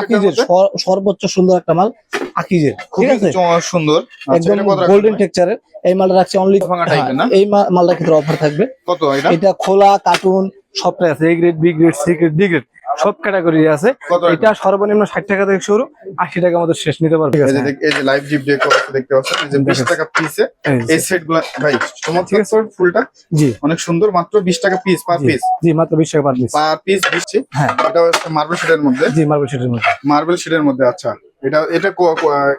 আকিজের সর্বোচ্চ সুন্দর একটা মাল আকিজের ঠিক আছে? সুন্দর। আচ্ছা, একদম গোল্ডেন ভাই? টেক্সচারের এই মালটা রাখছি অনলি না? এই মালটা কিন্তু ক্ষেত্রে অফার থাকবে। কত এটা? খোলা কার্টুন সবটাই আছে A grade B grade C grade D grade সব ক্যাটাগরি আছে। এটা সর্বনিম্ন ষাট টাকা থেকে শুরু আশি টাকা মধ্যে শেষ নিতে পারবে। এই যে লাইভ জিপ ডেক দেখতে পাচ্ছেন? এই যে বিশ টাকা পিসে এই সেটগুলা ভাই ফুলটা। জি। অনেক সুন্দর মাত্র বিশ টাকা পিস পার পিস জি মাত্র বিশ টাকা পার পিস পার পিস হ্যাঁ। এটা হচ্ছে মার্বেল শেডের মধ্যে। জি মার্বেল মধ্যে। মার্বেল শেডের মধ্যে আচ্ছা। এটা এটা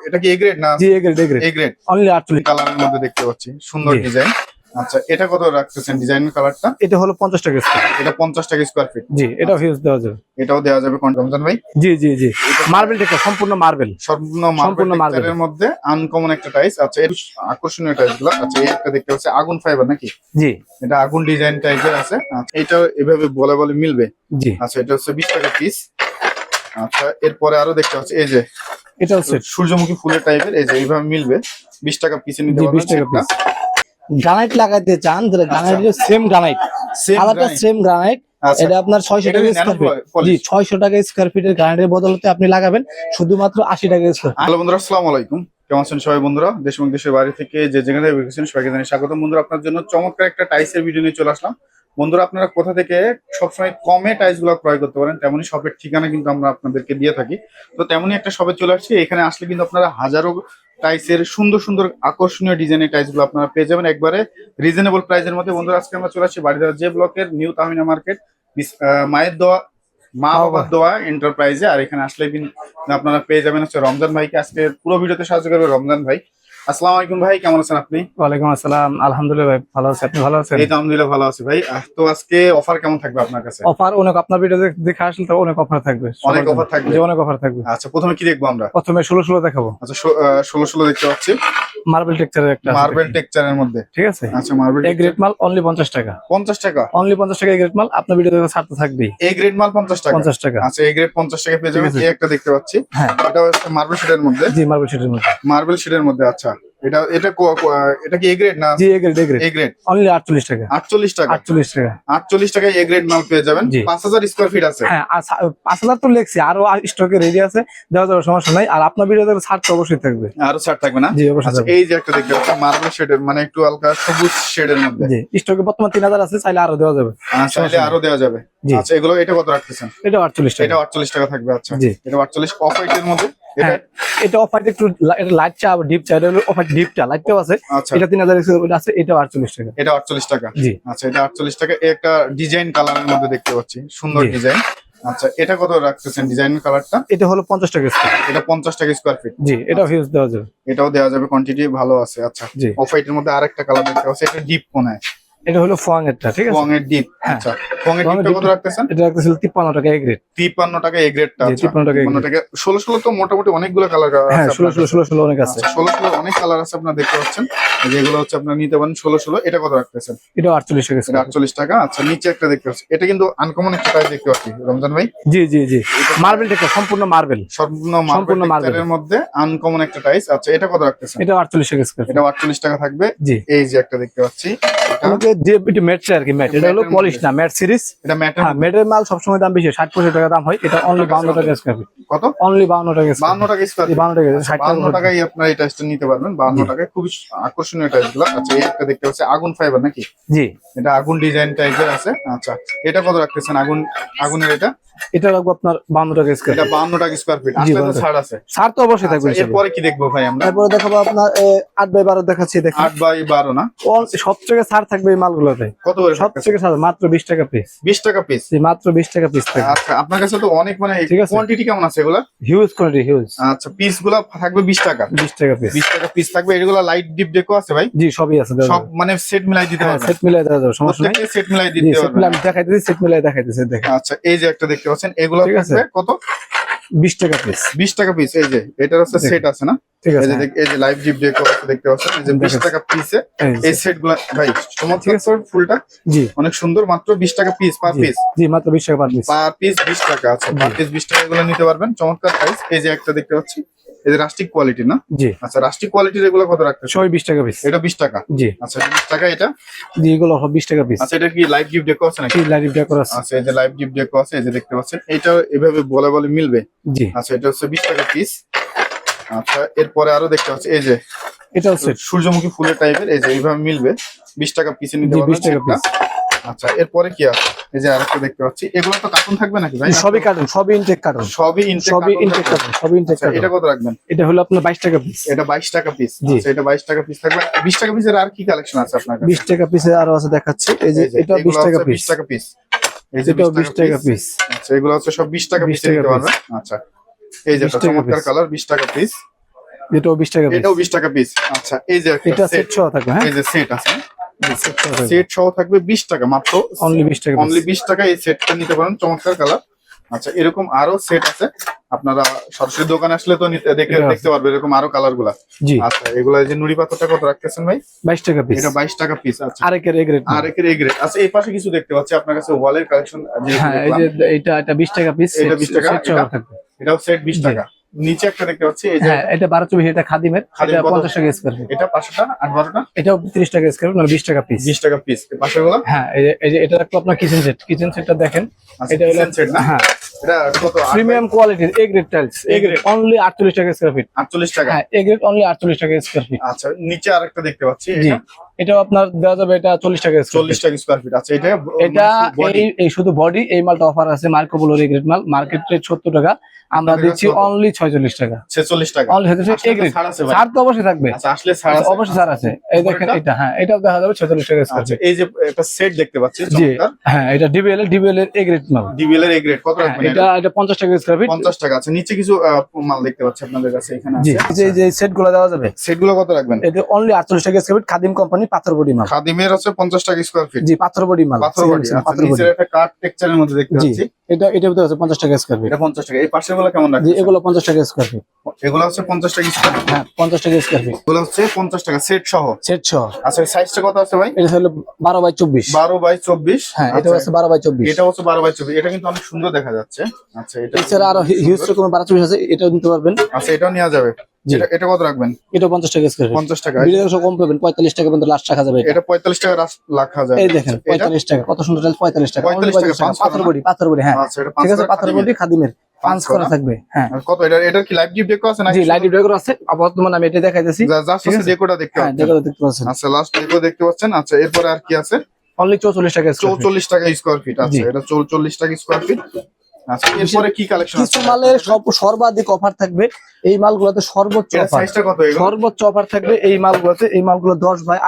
এটা কি এ গ্রেড না? জি A grade A grade A grade only আটচল্লিশ। কালারের মধ্যে দেখতে পাচ্ছি। সুন্দর ডিজাইন আচ্ছা এটা কত রাখতেছেন ডিজাইনের কালারটা এটা হলো পঞ্চাশ টাকা স্কোয়ার এটা পঞ্চাশ টাকা স্কোয়ার ফিট জি এটাও হিউজ দেওয়া যাবে। এটাও দেওয়া যাবে রমজান ভাই? জি জি জি। মার্বেল টেক্কা সম্পূর্ণ মার্বেল সম্পূর্ণ সম্পূর্ণ মার্বেল। টেক্সচারের মধ্যে আনকমন একটা টাইস আচ্ছা এর আকর্ষণীয় টাইসগুলো। আচ্ছা এই একটা দেখতে পাচ্ছি আগুন ফাইবার নাকি? জি। এটা আগুন ডিজাইন টাইপের আছে। আচ্ছা এটা এভাবে বলে বলে মিলবে। জি। আচ্ছা এটা হচ্ছে বিশ টাকা পিস আচ্ছা এরপরে আরও দেখতে পাচ্ছি এই যে এটা হচ্ছে সূর্যমুখী ফুলের টাইপের এই যে এইভাবে মিলবে। বিশ টাকা পিসে নিতে পারবেন টাকা গ্রানাইট লাগাইতে চান যেটা গ্রানাইট সেম গ্রানাইট কালারটা সেম গ্রানাইট আচ্ছা। এটা আপনার ছয়শো টাকা স্কোয়ার ফিট? জি ছয়শো টাকা স্কোয়ার ফিটের গ্রানাইটের বদলতে আপনি লাগাবেন শুধুমাত্র আশি টাকা স্কোয়ার হ্যালো বন্ধুরা আসসালামু আলাইকুম। কেমন আছেন সবাই বন্ধুরা? দেশ এবং দেশের বাইরে থেকে যে যেখানে দেখেছেন সবাইকে জানাই স্বাগতম। বন্ধুরা আপনার জন্য চমৎকার একটা টাইসের ভিডিও নিয়ে চলে আসলাম। বন্ধুরা আপনারা কোথা থেকে সবসময় কমে টাইসগুলো ক্রয় করতে পারেন তেমনই শপের ঠিকানা কিন্তু আমরা আপনাদেরকে দিয়ে থাকি। তো তেমনই একটা শপে চলে আসছি। এখানে আসলে কিন্তু আপনারা হাজারো টাইসের সুন্দর সুন্দর আকর্ষণীয় ডিজাইনের টাইসগুলো আপনারা পেয়ে যাবেন। একবারে রিজনেবল প্রাইসের মধ্যে। বন্ধুরা আজকে আমরা চলে আসছি বাড়িদার যে ব্লকের নিউ তামিনা মার্কেট মায়ের দোয়া মা বাবার দোয়া এন্টারপ্রাইজে আর এখানে আসলে আপনারা পেয়ে যাবেন হচ্ছে রমজান ভাইকে। আজকে পুরো ভিডিওতে সাহায্য করবে রমজান ভাই। আসসালামু আলাইকুম ভাই কেমন আছেন আপনি? ওয়ালাইকুম আসসালাম। আলহামদুলিল্লাহ ভাই ভালো আছি। আপনি ভালো আছেন? এই তো আলহামদুলিল্লাহ ভালো আছি ভাই। তো আজকে অফার কেমন থাকবে আপনার কাছে? অফার অনেক আপনার ভিডিও দেখে আসলে তো অনেক অফার থাকবে। অনেক offer থাকবে? অনেক অফার থাকবে। আচ্ছা প্রথমে কি দেখব আমরা? প্রথমে ষোলো ষোলো দেখাবো। আচ্ছা ষো- আহ, ষোলো ষোলো দেখতে পাচ্ছি। মার্বেল টেক্সচারের একটা মার্বেল। টেক্সচারের মধ্যে। ঠিক আছে? আচ্ছা মার্বেল এ গ্রেড মাল অনলি পঞ্চাশ টাকা। পঞ্চাশ টাকা? অনলি পঞ্চাশ টাকা এ গ্রেড মাল আপনার ভিডিও দেখে ছাড়তে থাকবেই। এ গ্রেড মাল পঞ্চাশ টাকা? পঞ্চাশ টাকা। আচ্ছা এ গ্রেড পঞ্চাশ টাকা পেয়ে যাবেন। এই একটা দেখতে পাচ্ছি। হ্যাঁ। এটা হচ্ছে মার্বেল শেডের মধ্যে। জি মার্বেল শিটের মধ্যে। মার্বেল শেডের মধ্যে আচ্ছা। এটা এটা এটা কি এ গ্রেড না? জি A grade A grade A grade only আটচল্লিশ টাকা। আটচল্লিশ টাকা। আটচল্লিশ টাকা। আটচল্লিশ টাকায় এ গ্রেড মাল পেয়ে যাবেন। স্কোয়ার ফিট আছে। হ্যাঁ তো লেখছি আরও স্টকে রেডি আছে দেওয়া যাবে সমস্যা নাই। আর আপনার ছাড় তো অবশ্যই থাকবে। আরও ছাড় থাকবে না? জি অবশ্যই আচ্ছা এই যে একটা দেখতে মার্বেল শেডের মানে একটু হালকা সবুজ শেডের মধ্যে। জি স্টকে বর্তমান তিন হাজার আছে চাইলে আরও দেওয়া যাবে। চাইলে আরও দেওয়া যাবে। আচ্ছা এগুলো এটা কত রাখতেছেন? এটা আটচল্লিশ টাকা। এটা আটচল্লিশ টাকা থাকবে আচ্ছা। এটা আটচল্লিশ অফ হোয়াইটের মধ্যে? এটা হ্যাঁ। এটা অফার একটু এটা লাইট চা ডিপ চা এটা অফার ডিপটা লাইটটাও আছে। আচ্ছা। এটা তিন হাজার আছে এটাও আটচল্লিশ টাকা। এটা আটচল্লিশ টাকা? জি। আচ্ছা এটা আটচল্লিশ টাকা। এই একটা ডিজাইন কালারের মধ্যে দেখতে পাচ্ছি। সুন্দর ডিজাইন আচ্ছা এটা কত রাখতেছেন ডিজাইনের কালারটা এটা হলো পঞ্চাশ টাকা স্কোয়ার এটা পঞ্চাশ টাকা স্কোয়ার ফিট জি এটাও হিউজ দেওয়া যাবে। এটাও দেওয়া যাবে কোয়ান্টিটি ভালো আছে। আচ্ছা। জি। অফ হোয়াইটের মধ্যে আরেকটা কালার দেখতে পাচ্ছি এটা ডিপ কোনায় এটা হলো ফোয়াং এরটা ঠিক আছে? ফং এর ডিপ হ্যাঁ। আচ্ছা। ফং এর ডিপটা কত রাখতেছেন? এটা রাখতেছিল তিপ্পান্ন টাকা এ গ্রেড তিপ্পান্ন টাকা এই গ্রেডটা জি, 53 টাকা A grade। টাকা ষোলো ষোলো তো মোটামুটি অনেকগুলো কালার আছে হ্যাঁ ষোলো ষোলো ষোলো ষোলো অনেক আছে। আচ্ছা ষোলো ষোলো অনেক কালার আছে আপনারা দেখতে পাচ্ছেন। যেগুলো হচ্ছে আপনারা নিতে পারেন ষোলো ষোলো এটা কত রাখতেছেন? এটা আটচল্লিশ টাকা এটা square। আটচল্লিশ টাকা আচ্ছা নিচে একটা দেখতে পাচ্ছি। এটা কিন্তু আনকমন একটা প্রাইস দেখতে পাচ্ছি রমজান ভাই। জি জি জি। মার্বেল টেক্কা সম্পূর্ণ মার্বেল সম্পূর্ণ সম্পূর্ণ মার্বেল marble। মধ্যে আনকমন একটা টাইস আচ্ছা এটা কত রাখতেছেন? এটা আটচল্লিশ টাকা স্কোয়ার এটা আটচল্লিশ টাকা থাকবে। জি। এই যে একটা দেখতে পাচ্ছি। যে এটা ম্যাট আর কি ম্যাট এটা হলো পলিশ না ম্যাট সিরিজ এটা ম্যাটের হ্যাঁ ম্যাটের মাল সবসময় দাম বেশি ষাট পঁয়ষট্টি টাকা দাম হয় এটা অনলি বাউন্ন টাকা স্কোয়ার ফিট কত? অনলি বাউন্ন টাকা বান্ন টাকা স্কোয়ার বাউন্ন টাকা ষাট বান্ন টাকায় আপনার এই টাইসটা নিতে পারবেন। টাকায় খুবই আকর্ষণীয় টাইসগুলো। আচ্ছা এই একটা দেখতে পাচ্ছি আগুন ফাইবার নাকি? জি। এটা আগুন ডিজাইন টাইপের আছে। আচ্ছা এটা কত রাখতেছেন? আগুন আগুনের এটা? এটা রাখব আপনার বাউন্ন টাকা স্কোয়ার এটা বান্ন টাকা স্কোয়ার ফিট আসলে তো ছাড় আছে। ছাড় তো অবশ্যই থাকবে আচ্ছা, এরপরে কি দেখব ভাই আমরা? তারপরে দেখাবো আপনার আট বাই বারো দেখাচ্ছি দেখেন। আট বাই বারো না? সব থেকে ছাড় থাকবে এই মালগুলোতে। কত করে সব থেকে ছাড় মাত্র বিশ টাকা পিস বিশ টাকা পিস মাত্র বিশ টাকা পিস থাকবে। আচ্ছা আপনার কাছে তো অনেক মানে কোয়ান্টিটি কেমন আছে এগুলা? হিউজ কোয়ান্টিটি হিউজ আচ্ছা পিসগুলো থাকবে বিশ টাকা। বিশ টাকা পিস বিশ টাকা পিস থাকবে এগুলো লাইট ডিপ ডেকো আছে ভাই? জি সবই আছে সব মানে সেট মিলাই দিতে হ্যাঁ হবে সেট মিলাই দেওয়া যাবে সমস্যা নাই। সেট মিলাই জি দিতে সেট হবে মিলাই আমি দেখাইতেছি সেট মিলাই দেখাইতেছি দেখেন। আচ্ছা এই যে একটা দেখতে পাচ্ছেন এগুলো। কত? বিশ টাকা পিস বিশ টাকা পিস এই যে এটার হচ্ছে সেট আছে না? ঠিক আছে যে দেখ- এই যে লাইভ জিপ ডেকো দেখতে পাচ্ছেন? এই যে বিশ দেখাচ্ছি। টাকা পিসে এই এই যে, সেটগুলা ভাই ঠিক আছে। ফুলটা। জি। অনেক সুন্দর মাত্র বিশ টাকা পিস পার পিস জি মাত্র বিশ টাকা পার পিস পার পিস টাকা আছে পার পিস বিশ টাকা গুলো নিতে পারবেন চমৎকার প্রাইস এই যে একটা দেখতে পাচ্ছি। এই যে রাস্টিক কোয়ালিটি না? জি। আচ্ছা রাস্টিক কোয়ালিটির এগুলো কত রাখতেছে ছয় বিশ টাকা পিস এটা বিশ টাকা। জি। আচ্ছা বিশ টাকা এটা? জি এগুলো বিশ টাকা পিস আচ্ছা এটা কি লাইভ গিফট ডেকো আছে নাকি? লাইভ ডেকোর আছে। আচ্ছা এই যে লাইভ গিফট ডেকো আছে এই যে দেখতে পাচ্ছেন এটা এভাবে বলে বলে মিলবে? জি। আচ্ছা এটা হচ্ছে বিশ টাকা পিস আচ্ছা এরপরে আরও দেখতে পাচ্ছি এই যে এটা হচ্ছে সূর্যমুখী ফুলের টাইপের এই যে এইভাবে মিলবে। বিশ টাকা পিসে নিতে পারবেন 20 টাকা সেটটা। আচ্ছা এরপরে কি আছে? এই যে আরেকটা দেখতে পাচ্ছি। এগুলো তো কার্টুন থাকবে নাকি ভাই? সবই কার্টুন সবই ইনটেক কার্টুন সবই ইনটেক সবই ইনটেক কার্টুন সবই ইনটেক আচ্ছা, এটা কত রাখবেন? এটা হলো আপনার বাইশ টাকা পিস এটা বাইশ টাকা পিস আচ্ছা এটা বাইশ টাকা পিস থাকবে। বিশ টাকা পিসের আর কি কালেকশন আছে আপনার কাছে বিশ টাকা পিসে আরও আছে দেখাচ্ছে। এই যে এটা এগুলো বিশ টাকা হচ্ছে পিস 20 টাকা পিস এই যে এটাও বিশ টাকা পিস আচ্ছা এগুলো হচ্ছে সব বিশ টাকা 20 পিসে নিতে পারবেন? আচ্ছা এই যে 20 চমৎকার কালার বিশ টাকা পিস এটাও বিশ টাকা পিস এটাও বিশ টাকা পিস আচ্ছা এই যে এটা সেট সহ থাকবে হ্যাঁ? এই যে সেট আছে। সেট সহ থাকবে বিশ টাকা মাত্র। অনলি বিশ টাকা অনলি বিশ টাকা এই সেটটা নিতে পারেন চমৎকার কালার আচ্ছা এরকম আরও সেট আছে। আপনারা সরাসরি দোকানে আসলে তো দেখে দেখতে পারবে এরকম আরও কালারগুলা। আচ্ছা এগুলা যে নুড়ি পাথরটা কত রাখতেছেন ভাই? বাইশ টাকা পিস এটা বাইশ টাকা পিস আচ্ছা। আরেকের এগ রেট আর একের এগ্রেড আচ্ছা এই পাশে কিছু দেখতে পাচ্ছি আপনার কাছে ওয়ালের কালেকশন হ্যাঁ এই যে এটা এটা বিশ টাকা পিস এটা 20 টাকা, এটাও সেট বিশ টাকা। নিচে একটা দেখতে পাচ্ছি এই যে হ্যাঁ এটা বারো চব্বিশ এটা খাদিমের খাদিম এটা কত? পঞ্চাশ টাকা স্কোয়ার ফিট এটা পাঁচশোটা আট বারোটা? এটাও তিরিশ টাকা স্কোয়ার মানে বিশ টাকা পিস বিশ টাকা পিস পাশেরগুলা হ্যাঁ এই যে- এটা রাখল আপনার কিচেন সেট কিচেন সেটটা দেখেন আচ্ছা, এটা হলো set না? হ্যাঁ। এটা কত? প্রিমিয়াম কোয়ালিটির A grade tiles A grade only আটচল্লিশ টাকা স্কোয়ার ফিট আটচল্লিশ টাকা। হ্যাঁ এ গ্রেড অনলি আটচল্লিশ টাকা স্কোয়ার ফিট আচ্ছা নিচে আরেকটা দেখতে পাচ্ছি এটা? এটাও আপনার দেওয়া যাবে এটা চল্লিশ টাকা স্কোয়ার চল্লিশ টাকা স্কোয়ার ফিট আচ্ছা এটা এটা এই শুধু বডি এই মালটা অফার আছে মার্কো বলোর এ গ্রেড মাল। মার্কেট রেট সত্তর টাকা। আমরা দিচ্ছি অনলি ছয়চল্লিশ টাকা। ছেচল্লিশ টাকা। ছাড় আছে তো অবশ্যই থাকবে। আচ্ছা আসলে আছে। অবশ্যই ছাড় আছে। এই দেখেন এটা হ্যাঁ এটাও দেখা যাবে ছয়চল্লিশ টাকা আচ্ছা এই যে একটা সেট দেখতে পাচ্ছি জি হ্যাঁ এটা ডিবিএল এর ডিবিএল এর এ গ্রেড মাল। ডিবিএল এর এ গ্রেড কত হ্যাঁ, এটা এটা? এটা পঞ্চাশ টাকা স্কোয়ার ফিট পঞ্চাশ টাকা। আছে নিচে কিছু মাল দেখতে পাচ্ছি আপনাদের কাছে এখানে জি আছে। যে- যে সেটগুলো দেওয়া যাবে। সেটগুলো কত রাখবেন? এটা অনলি আটচল্লিশ টাকা স্কোয়ার ফিট খাদিম কোম্পানি পাথর বডি মাল। খাদিমের হচ্ছে পঞ্চাশ টাকা স্কোয়ার ফিট জি পাথর বডি মাল। পাথর বাড়ি আচ্ছা পাথর বডি। একটা কাঠ টেক্সচারের মধ্যে দেখতে পাচ্ছি। এটা এটা ভিতরে আছে পঞ্চাশ টাকা স্কোয়ার ফিট এটা পঞ্চাশ টাকা। এই পাশেরগুলো কেমন জি এগুলো পঞ্চাশ টাকা স্কোয়ার ফিট এগুলো হচ্ছে পঞ্চাশ টাকা স্কোয়ার ফিট হ্যাঁ পঞ্চাশ টাকা স্কোয়ার ফিট এগুলো হচ্ছে পঞ্চাশ টাকা সেট সহ। সেট সহ। আচ্ছা সাইজটা কত আছে ভাই? এটা হলো বারো বাই চব্বিশ। বারো বাই চব্বিশ। হ্যাঁ এটা আচ্ছা, হচ্ছে বারো বাই চব্বিশ। এটা হচ্ছে বারো বাই চব্বিশ। এটা কিন্তু অনেক সুন্দর দেখা যাচ্ছে। আচ্ছা এটা এছাড়া আরও হিউজ রকমের বারো চব্বিশ আছে এটাও নিতে পারবেন। আচ্ছা এটাও নেওয়া যাবে। এটা কত রাখবেন? এটা পঞ্চাশ টাকা স্কোয়ার টাকা। সব কম পাবেন টাকা পর্যন্ত লাস্ট রাখা যাবে এটা। এটা পঁয়তাল্লিশ টাকা রাখা যায় এই দেখেন এটা? পঁয়তাল্লিশ টাকা কত সুন্দর টাইলস টাকা। 45 টাকা, 45 টাকা পাথর বডি পাথর বডি হ্যাঁ। আচ্ছা ঠিক আছে পাথর বডি খাদিমের। পাঁচ করা করা? থাকবে হ্যাঁ। কত এটা এটার কি লাইভ গিফট আছে নাকি? জি আছে। বর্তমানে আমি এটা দেখাইতেছি। জাস্ট ঠিক আছে আছে? ডেকোটা দেখতে হ্যাঁ দেখতে পাচ্ছেন। আচ্ছা লাস্ট ডেকো দেখতে পাচ্ছেন। আচ্ছা এরপরে আর কি আছে? অনলি টাকা square feet। চৌচল্লিশ টাকা স্কোয়ার ফিট আচ্ছা জি। এটা চৌচল্লিশ টাকা স্কোয়ার ফিট আচ্ছা এরপরে কি কালেকশন কিছু মালের সব সর্বাধিক অফার থাকবে। এই মালগুলোতে সর্বোচ্চ সর্বোচ্চ অফার থাকবে এই মালগুলোতে। এই মালগুলো দশ বাই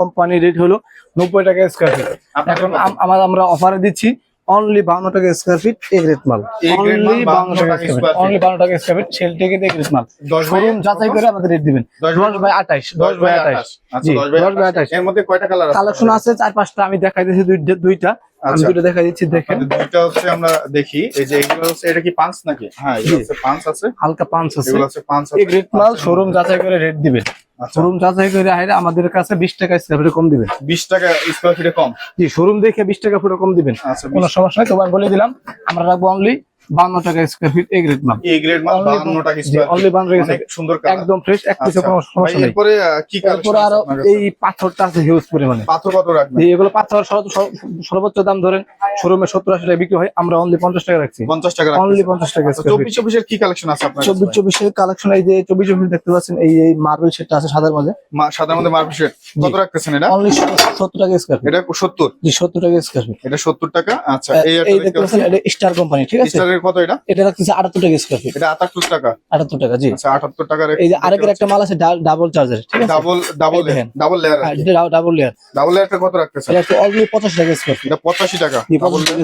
কোম্পানির রেট হলো। নব্বই টাকা স্কোয়ার ফিট এখন আমার আমরা অফারে দিচ্ছি অনলি বাউন্ন টাকা স্কোয়ার ফিট এক রেট মাল অনলি 52 বাউন্ন টাকা স্কোয়ার ফিট অনলি টাকা স্কোয়ার ফিট সেল থেকে এক রেট মাল শোরুম যাচাই করে আমাদের রেট দিবেন। দশ দশ বাই আঠাশ দশ বাই আঠাশ। আচ্ছা জি, দশ বাই দশ বাই আঠাশ। আঠাশ এর মধ্যে কয়টা কালার আছে? কালেকশন আছে চার পাঁচটা আমি দেখাই দিচ্ছি দুইটা দুইটা। আমি আচ্ছা। দুইটা দেখাই দিচ্ছি দেখেন। দুইটা হচ্ছে আমরা দেখি। এই যে এগুলো হচ্ছে এটা কি পাঁচ নাকি? হ্যাঁ হচ্ছে পাঁচ আছে। হালকা পাঁচ আছে। এগুলো হচ্ছে পাঁচ আছে। এক রেট মাল শোরুম যাচাই করে রেট দিবেন। আচ্ছা শোরুম যাচাই করে আইরা আমাদের কাছে বিশ টাকা স্কয়ার ফিটে কম দিবেন বিশ টাকা স্কয়ার ফিটে কম? জি শোরুম দেখে বিশ টাকা ফুটে কম দিবেন। আচ্ছা কোনো সমস্যা নাই তোমার বলে দিলাম। আমরা রাখব অনলি বান্ন টাকা স্কোয়ার ফিট এক রেট মাল। এ গ্রেড মাল Only বাহান্ন টাকা জি, স্কোয়ার only 52 টাকা অনেক সুন্দর কালার। একদম ফ্রেশ এক পিসে কোনো সমস্যা নেই। এরপরে কি এরপরে কালেকশন আরও এই পাথরটা আছে হিউজ পরিমাণে। পাথর কত রাখবেন এগুলো পাথর সর- সর- সর্বোচ্চ দাম ধরেন শোরুমে সত্তর আশি টাকা বিক্রি হয় আমরা অনলি পঞ্চাশ টাকা রাখছি। পঞ্চাশ টাকা অনলি রাখবেন পঞ্চাশ টাকা স্কোয়ার ফিট চব্বিশ চব্বিশের কি কালেকশন আছে আপনার চব্বিশ চব্বিশের কালেকশন এই যে চব্বিশ চব্বিশ দেখতে পাচ্ছেন এই এই মার্বেল সেটটা আছে সাদার মাঝে সাদার মধ্যে মার্বেল শেড কত রাখতেছেন এটা? অনলি সত্তর টাকা স্কোয়ার ফিট এটা সত্তর। জি সত্তর টাকা স্কোয়ার ফিট এটা সত্তর টাকা? আচ্ছা এই একটা দেখতে দেখতে পাচ্ছেন এটা স্টার কোম্পানি ঠিক আছে? কত এটা? এটা রাখতেছে টাকা স্কোয়ার ফিট এটা আটাত্তর টাকা। আটাত্তর টাকা জি। আচ্ছা টাকার এই যে আরেকের একটা মাল আছে ডাবল চার্জার ঠিক আছে? ডাবল ডাবল ডাবল লেয়ার এটা ডাবল লেয়ার ডাবল লেয়ারটা কত রাখতেছেন এটা অনলি পঁচাশ টাকা স্কোয়ার ফিট এটা পঁচাশি টাকা।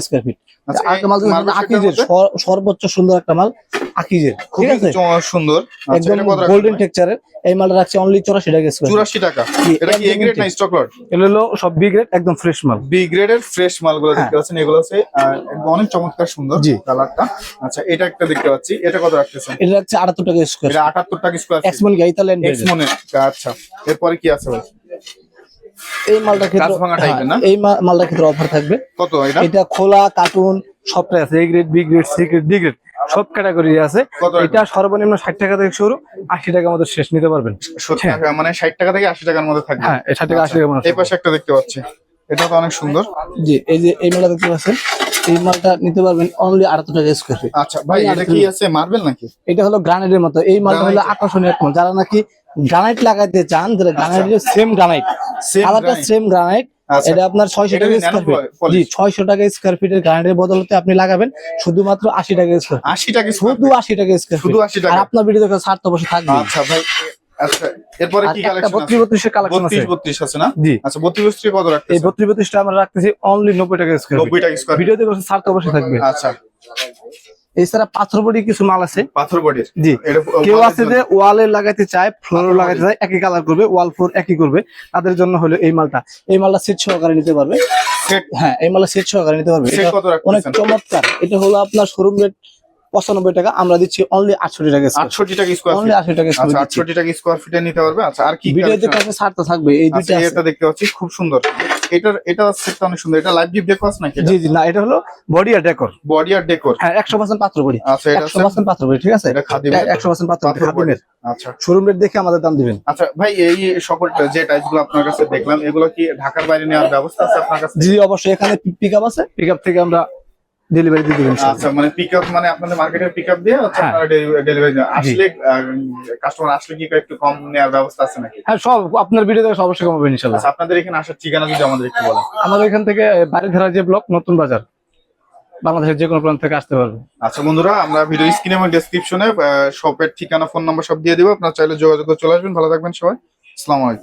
স্কোয়ার ফিট আচ্ছা, আরেকটা মাল আকিজের সর্বোচ্চ সুন্দর একটা মাল। আকিজের ঠিক আছে? সুন্দর। আচ্ছা একদম গোল্ডেন টেক্সচারের এই মালটা রাখছে অনলি চৌরাশি টাকা স্কোয়ার চুরাশি টাকা? এটা কি এ গ্রেড না স্টক লট এগুলো হলো সব বি গ্রেড একদম ফ্রেশ মাল। বি গ্রেডের ফ্রেশ মালগুলো হ্যাঁ। দেখতে পাচ্ছেন এগুলো আহ, একদম অনেক চমৎকার সুন্দর। কালারটা আচ্ছা এটা একটা দেখতে পাচ্ছি এটা কত রাখতেছেন? এটা রাখছে আটাত্তর টাকা স্কোয়ার এটা আটাত্তর টাকা স্কোয়ার এক্সমন গাইতালেন এক্স মনে আচ্ছা এরপরে কি আছে ভাই? এই মালটার ক্ষেত্রে? হ্যাঁ, এই মা- মালটার ক্ষেত্রে অফার থাকবে। কত এটা? এটা খোলা কার্টুন সবটাই আছে A grade B grade C grade D grade সব ক্যাটাগরি আছে। এটা সর্বনিম্ন ষাট টাকা থেকে শুরু আশি টাকার মধ্যে শেষ নিতে পারবেন। মানে ষাট টাকা থেকে আশি টাকার মধ্যে থাকবে। হ্যাঁ ষাট টাকা আশি টাকা মধ্যে এই পাশে একটা দেখতে পাচ্ছি। এটা তো অনেক সুন্দর। জি এই যে এই মেলা দেখতে পাচ্ছেন এই মালটা নিতে পারবেন অনলি আটাত্তর টাকা স্কোয়ার ফিট আচ্ছা ভাই এটা কি আছে মার্বেল নাকি? এটা হলো গ্রানাইটের মতো এই মালটা হলো আকর্ষণীয় এক মাল। যারা নাকি গ্রানাইট লাগাইতে চান যারা গ্রানাইটের সেম গ্রানাইট কালারটা। সেম গ্রানাইট আচ্ছা। এটা আপনার ছয়শো টাকা স্কোয়ার ফিট জি ছয়শো টাকা স্কোয়ার ফিটের গ্রানাইটের বদলতে আপনি লাগাবেন শুধুমাত্র আশি টাকা স্কোয়ার আশি টাকা শুধু আশি টাকা স্কোয়ার শুধু 80 টাকা? আপনার ভিডিও দেখে তো অবশ্যই থাকবে। আচ্ছা ভাই আচ্ছা এরপরে কি কালেকশন বত্রিশ বত্রিশের কালেকশন আছে? বত্রিশ বত্রিশ আছে। না? জি। আচ্ছা বত্রিশ বত্রিশ কত এই রাখতেছে বত্রিশ বত্রিশটা আমরা রাখতেছি অনলি নব্বই টাকা স্কোয়ার নব্বই টাকা স্কোয়ার ভিডিওতে ছাড় তো অবশ্যই থাকবে। আচ্ছা। এছাড়া পাথর বডি কিছু মাল আছে। পাথর বডির জি। কেউ আছে। যে ওয়ালে লাগাইতে চায় ফ্লোরে লাগাইতে চায় একই কালার করবে ওয়াল ফ্লোর একই করবে। তাদের জন্য হলো এই মালটা। এই মালটা সেট সহকারে নিতে পারবে। হ্যাঁ এই মালটা সেট সহকারে নিতে পারবে। অনেক চমৎকার। এটা হলো আপনার শোরুম রেট পঁচানব্বই টাকা। আমরা দিচ্ছি অনলি আটষট্টি টাকা আটষট্টি টাকা স্কোয়ার অনলি আশি টাকা আচ্ছা আটষট্টি টাকা স্কোয়ার ফিটে নিতে পারবে। আচ্ছা আর কি ভিডিও collection? দেখে আছে? আপনি থাকবে। এই দুইটা আচ্ছা দেখতে পাচ্ছি খুব সুন্দর। এটার এটা সেটটা অনেক সুন্দর। এটা লাইভ গিফট ডেকো আছে নাকি জি জি না এটা হলো বডি আর ডেকোর বডি আর ডেকোর হ্যাঁ একশো পার্সেন্ট পাত্র করি আচ্ছা এটা পাত্র করি ঠিক আছে? এটা একশো পার্সেন্ট পাত্র খাদিমের। আচ্ছা। শোরুম রেট দেখে আমাদের দাম দিবেন। আচ্ছা ভাই এই সকল যে টাইলসগুলো আপনার কাছে দেখলাম এগুলো কি ঢাকার বাইরে নেওয়ার ব্যবস্থা আছে আপনার কাছে? জি অবশ্যই এখানে পিক আপ আছে। পিক আপ থেকে আমরা ডেলিভারি দিয়ে দিবেন আচ্ছা মানে পিক আপ মানে আপনাদের মার্কেটের পিক আপ দিয়ে হ্যাঁ। আপনারা ডেলিভারি আসলে কাস্টমার আসলে কি একটু কম নেওয়ার ব্যবস্থা আছে নাকি? হ্যাঁ সব আপনার ভিডিও দেখে অবশ্যই কমাবেন ইনশাল্লাহ। আচ্ছা আপনাদের এখানে আসার ঠিকানা যদি আমাদের একটু বলেন। আমাদের এখান থেকে বাড়িধারা যে ব্লক নতুন বাজার বাংলাদেশের যে কোনো প্রান্ত থেকে আসতে পারবে আচ্ছা বন্ধুরা আমরা ভিডিও স্ক্রিনে এবং ডেসক্রিপশনে শপের ঠিকানা ফোন নাম্বার সব দিয়ে দিব। আপনারা চাইলে যোগাযোগ করে চলে আসবেন। ভালো থাকবেন সবাই। আসসালামু আলাইকুম।